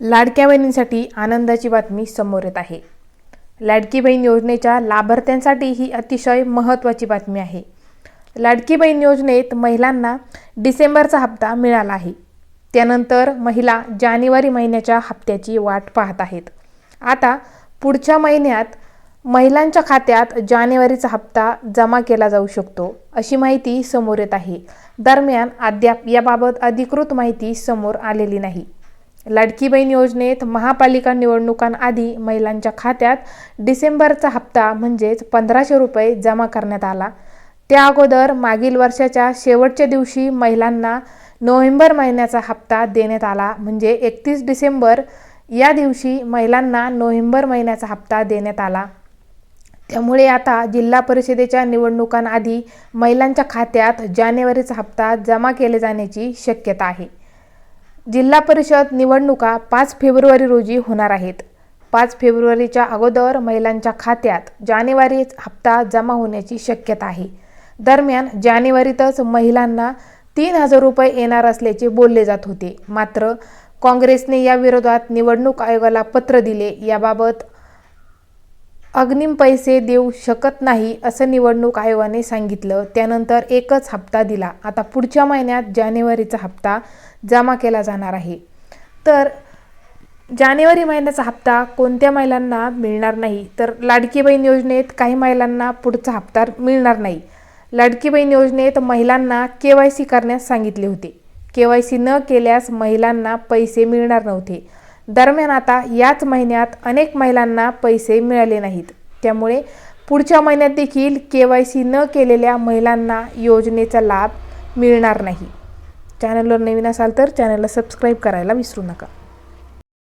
लाडक्या बहिणींसाठी आनंदाची बातमी समोर येत आहे. लाडकी बहीण योजनेच्या लाभार्थ्यांसाठी ही अतिशय महत्त्वाची बातमी आहे. लाडकी बहीण योजनेत महिलांना डिसेंबरचा हप्ता मिळाला आहे. त्यानंतर महिला जानेवारी महिन्याच्या हप्त्याची वाट पाहत आहेत. आता पुढच्या महिन्यात महिलांच्या खात्यात जानेवारीचा हप्ता जमा केला जाऊ शकतो अशी माहिती समोर येत आहे. दरम्यान अद्याप याबाबत अधिकृत माहिती समोर आलेली नाही. लाडकी बहीण योजनेत महापालिका निवडणुकांआधी महिलांच्या खात्यात डिसेंबरचा हप्ता म्हणजेच पंधराशे रुपये जमा करण्यात आला. त्या अगोदर मागील वर्षाच्या शेवटच्या दिवशी महिलांना नोव्हेंबर महिन्याचा हप्ता देण्यात आला. म्हणजे एकतीस डिसेंबर या दिवशी महिलांना नोव्हेंबर महिन्याचा हप्ता देण्यात आला. त्यामुळे आता जिल्हा परिषदेच्या निवडणुकांआधी महिलांच्या खात्यात जानेवारीचा हप्ता जमा केले जाण्याची शक्यता आहे. जिल्हा परिषद निवडणुका पाच फेब्रुवारी रोजी होणार आहेत. पाच फेब्रुवारीच्या अगोदर महिलांच्या खात्यात जानेवारी हप्ता जमा होण्याची शक्यता आहे. दरम्यान जानेवारीतच महिलांना तीन हजार रुपये येणार असल्याचे बोलले जात होते. मात्र काँग्रेसने या विरोधात निवडणूक आयोगाला पत्र दिले. याबाबत अग्निम पैसे देऊ शकत नाही असं निवडणूक आयोगाने सांगितलं. त्यानंतर एकच हप्ता दिला. आता पुढच्या महिन्यात जानेवारीचा हप्ता जमा केला जाणार आहे. तर जानेवारी महिन्याचा हप्ता कोणत्या महिलांना मिळणार नाही? तर लाडकी बहीण योजनेत काही महिलांना पुढचा हप्ता मिळणार नाही. लाडकी बहीण योजनेत महिलांना के वाय सी करण्यास सांगितले होते. के वाय सी न केल्यास महिलांना पैसे मिळणार नव्हते. दरम्यान आता याच महिन्यात अनेक महिलांना पैसे मिळाले नाहीत. त्यामुळे पुढच्या महिन्यात देखील के वाय सी न केलेल्या महिलांना योजनेचा लाभ मिळणार नाही. चॅनलवर नवीन असाल तर चॅनलला सबस्क्राईब करायला विसरू नका.